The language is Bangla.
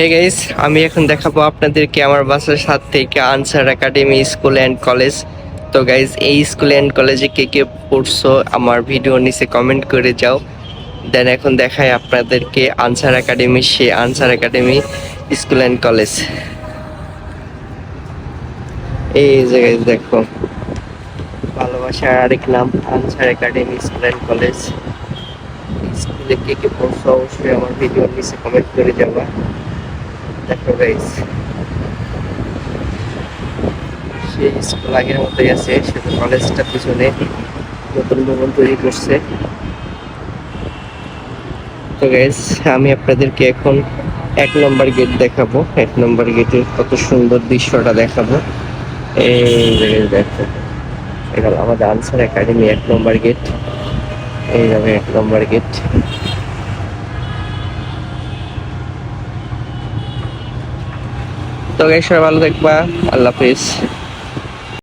হে গাইস আমি এখন দেখাবো আপনাদেরকে আমার বাসার সাথ থেকে Ansar academy school and college তো গাইস এই স্কুল অ্যান্ড কলেজে কে কে পড়ছো আমার ভিডিও নিচে কমেন্ট করে যাও। দেন এখন দেখাই আপনাদেরকে Ansar academy say Ansar academy school and college এই যে guys, দেখো। ভালোবাসার আরেক নাম Ansar academy school and college স্কুলে কে কে পড়ছো, অবশ্যই আমার ভিডিও নিচে কমেন্ট করে যাবা। দেখো গাইস সেই স্কুল আগের মতোই আছে শুধু কলেজটা পিছনে নতুন ভবন তৈরি করছে। তো গাইস আমি আপনাদেরকে এখন এক নম্বর গেট দেখাবো। এক নম্বর গেটের কত সুন্দর দৃশ্যটা দেখাবো। এই দেখো, এটা আমাদের আনসার একাডেমি এক নম্বর গেট এই যাবে এক নম্বর গেট তো সবাই ভালো থাকবা। আল্লাহ হাফিজ।